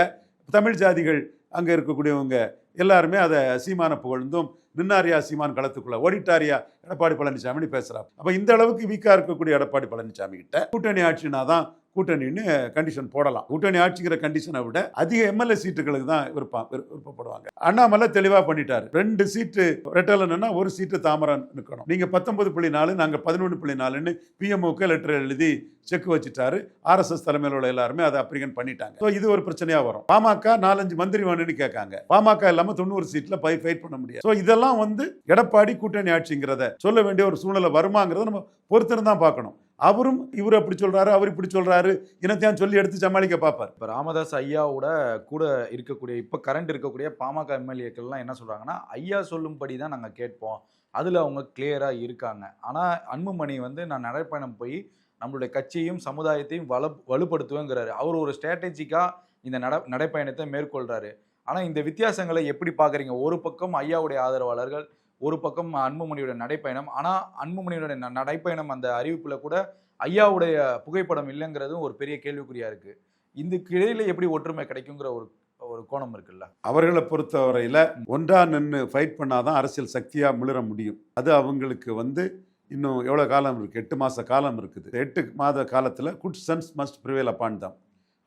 தமிழ் ஜாதிகள் அங்க இருக்கக்கூடியவங்க எல்லாருமே அதை சீமான புகழ்ந்தும் நின்னாரியா சீமான் களத்துக்குள்ள ஓடிட்டாரியா எடப்பாடி பழனிசாமின்னு பேசுறாரு அப்போ இந்த அளவுக்கு வீக்கா இருக்கக்கூடிய எடப்பாடி பழனிசாமி கிட்ட கூட்டணி ஆட்சினா தான் கூட்டணின்னு கண்டிஷன் போடலாம். கூட்டணி ஆட்சிங்கிற கண்டிஷனை விட அதிக எம்எல்ஏ சீட்டுகளுக்கு தான் விருப்பம் விரு- விருப்பப்படுவாங்க. அண்ணாமலை தெளிவாக பண்ணிட்டாரு. ரெண்டு சீட்டு ரெட்டலன்னா ஒரு சீட்டு தாமரம் நிற்கணும் நீங்கள் பத்தொன்பது புள்ளி நாலு நாங்கள் பதினொன்று புள்ளி நாலுன்னு பிஎம்ஓக்கு லெட்டர் எழுதி செக் வச்சுட்டாரு. ஆர்எஸ்எஸ் தலைமையில் உள்ள எல்லாருமே அதை அப்ரிகன் பண்ணிட்டாங்க. ஸோ இது ஒரு பிரச்சனையாக வரும். பாமக நாலஞ்சு மந்திரி வேணும்னு கேட்காங்க. பாமக இல்லாமல் தொண்ணூறு சீட்டில் பை ஃபைட் பண்ண முடியாது. ஸோ இதெல்லாம் வந்து எடப்பாடி கூட்டணி ஆட்சிங்கிறத சொல்ல வேண்டிய ஒரு சூழ்நிலை வருமாங்கிறத நம்ம பொறுத்திருந்தான் பார்க்கணும். அவரும் இவர் அப்படி சொல்றாரு அவர் இப்படி சொல்றாரு இனத்தையும் சொல்லி எடுத்து சமாளிக்க பார்ப்பார். இப்போ ராமதாஸ் ஐயாவோட கூட இருக்கக்கூடிய இப்போ கரண்ட் இருக்கக்கூடிய பாமக எம்எல்ஏக்கள்லாம் என்ன சொல்றாங்கன்னா ஐயா சொல்லும்படி தான் நாங்கள் கேட்போம். அதில் அவங்க கிளியராக இருக்காங்க. ஆனால் அன்புமணி வந்து நான் நடைப்பயணம் போய் நம்மளுடைய கட்சியையும் சமுதாயத்தையும் வலு வலுப்படுத்துவேங்கிறாரு. அவர் ஒரு ஸ்ட்ராட்டஜிக்காக இந்த நட நடைப்பயணத்தை மேற்கொள்கிறாரு ஆனால் இந்த வித்தியாசங்களை எப்படி பார்க்குறீங்க? ஒரு பக்கம் ஐயாவுடைய ஆதரவாளர்கள் ஒரு பக்கம் அன்புமணியோட நடைப்பயணம் ஆனால் அன்புமணியோட ந- நடைப்பயணம் அந்த அறிவிப்பில் கூட ஐயாவுடைய புகைப்படம் இல்லைங்கிறதும் ஒரு பெரிய கேள்விக்குறியா இருக்கு. இதுக்கு இடையில எப்படி ஒற்றுமை கிடைக்குங்கிற ஒரு ஒரு கோணம் இருக்குல்ல. அவர்களை பொறுத்தவரையில் ஒன்றா நின்று ஃபைட் பண்ணாதான் அரசியல் சக்தியாக மிளிர முடியும். அது அவங்களுக்கு வந்து இன்னும் எவ்வளோ காலம் இருக்குது எட்டு மாத காலம் இருக்குது. எட்டு மாத காலத்தில் குட் சென்ஸ் மஸ்ட் ப்ரிவேல் அப்பான் தான்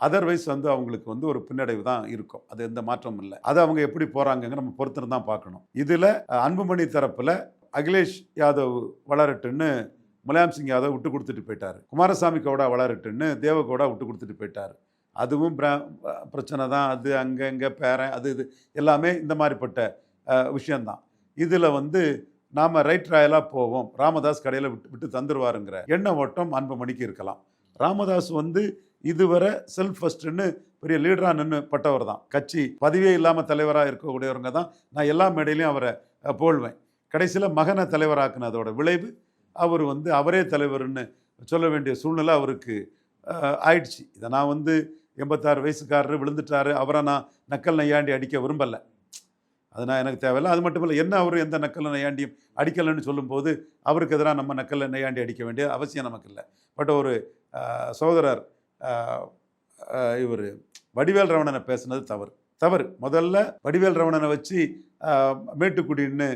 அதர்வைஸ் வந்து அவங்களுக்கு வந்து ஒரு பின்னடைவு தான் இருக்கும். அது எந்த மாற்றமும் இல்லை. அது அவங்க எப்படி போறாங்கங்க நம்ம பொறுத்திருந்து தான் பார்க்கணும். இதுல அன்புமணி தரப்புல அகிலேஷ் யாதவ் வளரட்டுன்னு முலாயம் சிங் யாதவ் விட்டு கொடுத்துட்டு போயிட்டாரு. குமாரசாமி கவுடா வளரட்டுன்னு தேவகவுடா விட்டு கொடுத்துட்டு போயிட்டாரு. அதுவும் பிரச்சனை தான். அது அங்கே இங்கே பேரன் அது இது எல்லாமே இந்த மாதிரிப்பட்ட விஷயந்தான் இதில் வந்து நாம் ரைட் ராயலாக போவோம். ராமதாஸ் கடையில் விட்டு விட்டு தந்துருவாருங்கிற எண்ண ஓட்டம் அன்பு மணிக்கு இருக்கலாம். ராமதாஸ் வந்து இதுவரை செல்ஃப் ஃபஸ்ட்டுன்னு பெரிய லீடராக நின்று பட்டவர் தான். கட்சி பதவியே இல்லாமல் தலைவராக இருக்கக்கூடியவருங்க தான். நான் எல்லா மேடையிலையும் அவரை போல்வேன் கடைசியில் மகனை தலைவராக்குனதோட விளைவு அவர் வந்து அவரே தலைவர்னு சொல்ல வேண்டிய சூழ்நிலை அவருக்கு ஆயிடுச்சு. இதை நான் வந்து எண்பத்தாறு வயசுக்காரரு விழுந்துட்டாரு. அவரை நான் நக்கல் நையாண்டி அடிக்க விரும்பலை. அது நான் எனக்கு தேவையில்லை. அது மட்டும் இல்லை என்ன அவர் எந்த நக்கல் நையாண்டியும் அடிக்கலைன்னு சொல்லும்போது அவருக்கு எதிராக நம்ம நக்கல் நையாண்டி அடிக்க வேண்டிய அவசியம் நமக்கு இல்லை. பட் ஒரு சகோதரர் இவர் வடிவேல் ரவணனை பேசுனது தவறு. தவறு. முதல்ல வடிவேல் ரவணனை வச்சு மேட்டுக்குடின்னு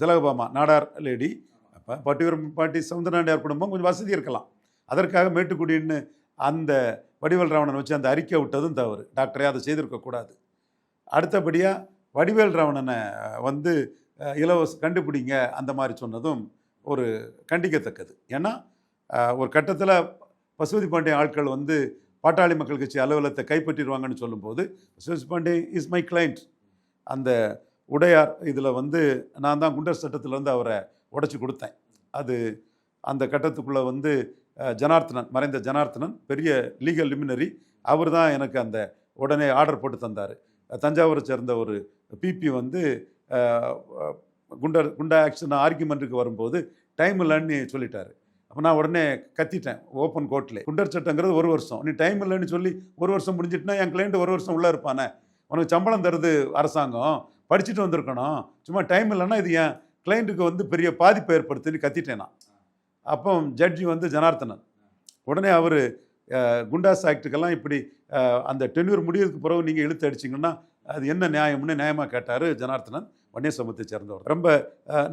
திலகபாமா நாடார் லேடி அப்போ பட்டியூர் பாட்டி சவுந்தரநாடியார் குடும்பம் கொஞ்சம் வசதி இருக்கலாம். அதற்காக மேட்டுக்குடின்னு அந்த வடிவேல் ராவணன் வச்சு அந்த அறிக்கை விட்டதும் தவறு. டாக்டரே அதை செய்திருக்கக்கூடாது அடுத்தபடியாக வடிவேல் ராவணனை வந்து இலவச கண்டுபிடிங்க அந்த மாதிரி சொன்னதும் ஒரு கண்டிக்கத்தக்கது. ஏன்னா ஒரு கட்டத்தில் பசுபதி பாண்டே ஆட்கள் வந்து பாட்டாளி மக்கள் கட்சி அலுவலகத்தை கைப்பற்றிடுவாங்கன்னு சொல்லும்போது Pasupathi Pandey is my client அந்த உடையார் இதில் வந்து நான் தான் குண்டர் சட்டத்தில் வந்து அவரை உடைச்சி கொடுத்தேன். அது அந்த கட்டத்துக்குள்ளே வந்து ஜனார்த்தனன் மறைந்த ஜனார்த்தனன் பெரிய லீகல் லிமினரி அவர் தான் எனக்கு அந்த உடனே ஆர்டர் போட்டு தந்தார். தஞ்சாவூரை சேர்ந்த ஒரு பிபி வந்து குண்டர் குண்டா ஆக்ஷன் ஆர்குமெண்ட்டுக்கு வரும்போது டைம் இல்லைன்னு சொல்லிட்டாரு. அப்போ நான் உடனே கத்திட்டேன் ஓப்பன் கோர்ட்டில் குண்டர் சட்டங்கிறது ஒரு வருஷம். நீ டைம் இல்லைன்னு சொல்லி ஒரு வருஷம் முடிஞ்சிட்டுனா என் கிளைண்ட் ஒரு வருஷம் உள்ளே இருப்பானே. உனக்கு சம்பளம் தருது அரசாங்கம் படிச்சுட்டு வந்திருக்கணும். சும்மா டைம் இல்லைன்னா இது என் கிளைண்ட்டுக்கு வந்து பெரிய பாதிப்பு ஏற்படுத்துன்னு கத்திட்டேன் நான். அப்போ ஜட்ஜி வந்து ஜனார்த்தனன். உடனே அவர் குண்டாஸ் ஆக்டுக்கெல்லாம் இப்படி அந்த டென்யூர் முடியறதுக்கு பிறகு நீங்கள் இழுத்து அடிச்சிங்கன்னா அது என்ன நியாயம்னு நியாயமாக கேட்டார் ஜனார்த்தனன். வன்னிய சமூகத்தை சேர்ந்தவர். ரொம்ப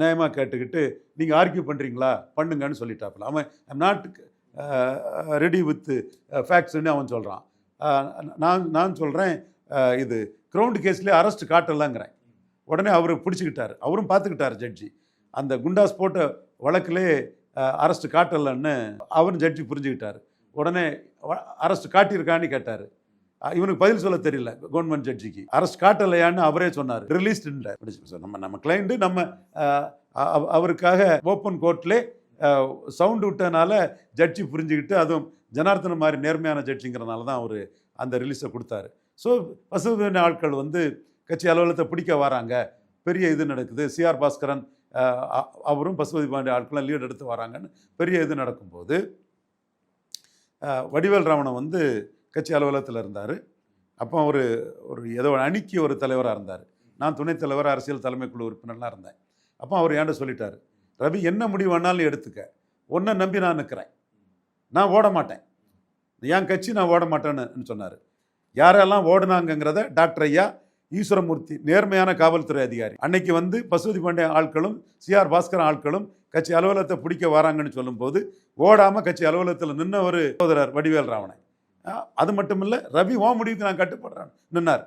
நியாயமாக கேட்டுக்கிட்டு நீங்கள் ஆர்கியூ பண்ணுறீங்களா பண்ணுங்கன்னு சொல்லிட்டாப்புல. அவன் ஐம் நாட் ரெடி வித் ஃபேக்ட்ஸ்ன்னு அவன் சொல்கிறான் நான் நான் சொல்கிறேன் இது கிரவுண்ட் கேஸ்லேயே அரெஸ்ட் காட்டலாங்கிறேன். உடனே அவர் பிடிச்சிக்கிட்டார். அவரும் பார்த்துக்கிட்டார் ஜட்ஜி அந்த குண்டாஸ் போட்ட வழக்கிலே அரெஸ்ட் காட்டலன்னு அவரும் ஜட்ஜி புரிஞ்சுக்கிட்டார். உடனே அரெஸ்ட் காட்டியிருக்கான்னு கேட்டார். இவனுக்கு பதில் சொல்ல தெரியல கவர்மெண்ட் ஜட்ஜிக்கு அரெஸ்ட் காட்டலையான்னு அவரே சொன்னார். ரிலீஸ்டு நம்ம நம்ம கிளைண்ட்டு நம்ம அவருக்காக ஓப்பன் கோர்ட்லே சவுண்டு விட்டனால ஜட்ஜி புரிஞ்சுக்கிட்டு அதுவும் ஜனார்த்தன மாதிரி நேர்மையான ஜட்ஜிங்கிறனால தான் அவர் அந்த ரிலீஸை கொடுத்தாரு. ஸோ பசுவின ஆட்கள் வந்து கட்சி அலுவலகத்தை பிடிக்க வராங்க. பெரிய இது நடக்குது. சிஆர் பாஸ்கரன் அவரும் பசுபதி பாண்டிய ஆட்களும் லீட் எடுத்து வராங்கன்னு பெரிய இது நடக்கும்போது வடிவேல் ராவணன் வந்து கட்சி அலுவலகத்தில் இருந்தார். அப்போ ஒரு ஒரு ஏதோ அணிக்கு ஒரு தலைவராக இருந்தார். நான் துணைத் தலைவர் அரசியல் தலைமை குழு உறுப்பினர்லாம் இருந்தேன். அப்போ அவர் ஏன்ட சொல்லிட்டார் ரவி என்ன முடிவு வேணாலும் எடுத்துக்க. ஒன்றை நம்பி நான் நிற்கிறேன் நான் ஓட மாட்டேன். என் கட்சி நான் ஓட மாட்டேன்னு சொன்னார். யாரெல்லாம் ஓடுனாங்கங்கிறத டாக்டர் ஐயா ஈஸ்வரமூர்த்தி நேர்மையான காவல்துறை அதிகாரி. அன்னைக்கு வந்து பசுபதி பாண்டிய ஆட்களும் சிஆர் பாஸ்கரன் ஆட்களும் கட்சி அலுவலகத்தை பிடிக்க வராங்கன்னு சொல்லும்போது ஓடாமல் கட்சி அலுவலகத்தில் நின்ன ஒரு சகோதரர் வடிவேல் ராவணன். அது மட்டும் இல்லை ரவி ஓ முடிவுக்கு நான் கட்டுப்படுறேன் நின்னார்.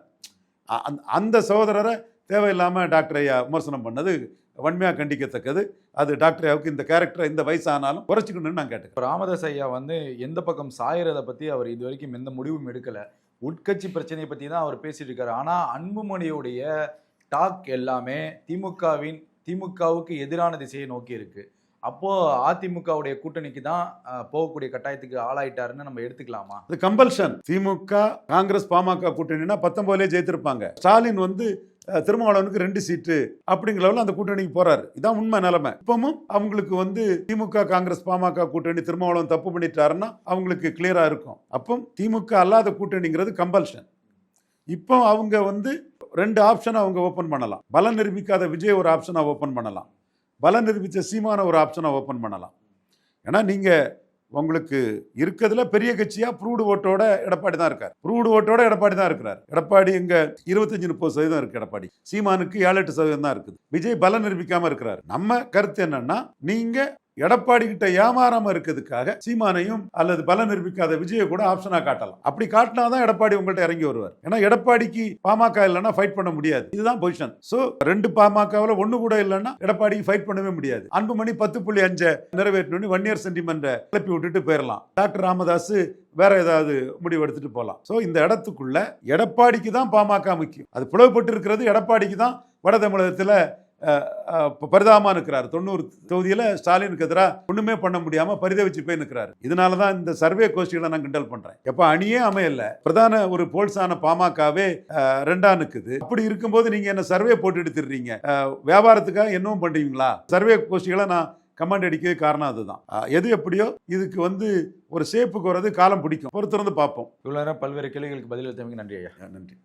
அந்த- சகோதரரை தேவையில்லாமல் டாக்டர் ஐயா விமர்சனம் பண்ணது வன்மையாக கண்டிக்கத்தக்கது. அது டாக்டர் ஐயாவுக்கு இந்த கேரக்டரை இந்த வயசானாலும் குறைச்சிக்கணும்னு நான் கேட்டேன் ராமதாஸ் ஐயா வந்து எந்த பக்கம் சாயறதை பற்றி அவர் இது வரைக்கும் எந்த முடிவும் எடுக்கலை. உட்கட்சி பிரச்சனையை பற்றி தான் அவர் பேசிட்டு இருக்காரு. ஆனால் அன்புமணியுடைய டாக் எல்லாமே திமுகவின் திமுகவுக்கு எதிரான திசையை நோக்கி இருக்குது அப்போ அதிமுகவுடைய கூட்டணிக்கு தான் போகக்கூடிய கட்டாயத்துக்கு ஆளாயிட்டாருன்னு நம்ம எடுத்துக்கலாமா? அது கம்பல்ஷன் திமுக காங்கிரஸ் பாமக கூட்டணினா பத்தொன்பதுலேயே ஜெயித்திருப்பாங்க. ஸ்டாலின் வந்து திருமாவளவனுக்கு ரெண்டு சீட்டு அப்படிங்கிற லெவலில் அந்த கூட்டணிக்கு போறாரு. இதான் உண்மை நிலைமை. இப்பவும் அவங்களுக்கு வந்து திமுக காங்கிரஸ் பாமக கூட்டணி திருமாவளவன் தப்பு பண்ணிட்டாருன்னா அவங்களுக்கு கிளியரா இருக்கும். அப்போ திமுக அல்லாத கூட்டணிங்கிறது கம்பல்ஷன் இப்போ அவங்க வந்து ரெண்டு ஆப்ஷனை அவங்க ஓப்பன் பண்ணலாம். பலம் நிரூபிக்காத விஜய் ஒரு ஆப்ஷனை ஓப்பன் பண்ணலாம். பலம் நிரூபித்த சீமான ஒரு ஆப்ஷனை ஓப்பன் பண்ணலாம். ஏன்னா நீங்கள் உங்களுக்கு இருக்கிறதுல பெரிய கட்சியாக ப்ரூடு ஓட்டோட எடப்பாடி தான் இருக்கார். ப்ரூடு ஓட்டோட எடப்பாடி தான் இருக்கிறார். எடப்பாடி இங்கே இருபத்தஞ்சு முப்பது சதவீதம் இருக்கு எடப்பாடி. சீமானுக்கு ஏழு எட்டு சதவீதம் தான் இருக்குது. விஜய் பலம் நிரூபிக்காமல் இருக்கிறார். நம்ம கருத்து என்னன்னா நீங்கள் எடப்பாடி கிட்ட ஏமாறாம இருக்கிறதுக்காக சீமானையும் அல்லது பல நிரூபிக்காத விஜயை கூட ஆப்ஷனா காட்டலாம். அப்படி காட்டினாதான் எடப்பாடி உங்கள்கிட்ட இறங்கி வருவார். ஏன்னா எடப்பாடிக்கு பாமக இல்லைன்னா ஃபைட் பண்ண முடியாது. இதுதான் பொசிஷன் சோ ரெண்டு பாமகவில் ஒன்று கூட இல்லைன்னா எடப்பாடிக்கு ஃபைட் பண்ணவே முடியாது. அன்புமணி பத்து புள்ளி அஞ்சை நிறைவேற்றணும்னு ஒன் இயர் சென்டிமெண்ட்டை கிளப்பி விட்டுட்டு போயிடலாம் டாக்டர் ராமதாஸ் வேற ஏதாவது முடிவு எடுத்துட்டு போகலாம் ஸோ இந்த இடத்துக்குள்ள எடப்பாடிக்கு தான் பாமக முக்கியம். அது பிளவுபட்டு இருக்கிறது எடப்பாடிக்கு தான் வட தமிழகத்தில் பரிதாபமா இருக்கிறார் தொண்ணூறு தொகுதியில் ஸ்டாலினுக்கு எதிராக ஒண்ணுமே பண்ண முடியாம பரிதவிச்சு போய் நிற்கிறாரு இதனால தான் இந்த சர்வே கோஷ்டிகளை நான் கிண்டல் பண்றேன். எப்ப அணியே அமையல. பிரதான ஒரு போல்ஸான பாமகவே ரெண்டா நிக்குது. அப்படி இருக்கும்போது நீங்க என்ன சர்வே போட்டு எடுத்துடுறீங்க? வியாபாரத்துக்காக என்னவும் பண்றீங்களா? சர்வே கோஷ்டிகளை நான் கமெண்ட் அடிக்க காரணம் அதுதான். எது எப்படியோ இதுக்கு வந்து ஒரு ஷேப்புக்கு வர்றது காலம் பிடிக்கும். பொறுத்திருந்து பார்ப்போம். இவ்வளோ நேரம் பல்வேறு கேள்விகளுக்கு பதிலளித்தமைக்கு நன்றி ஐயா. நன்றி.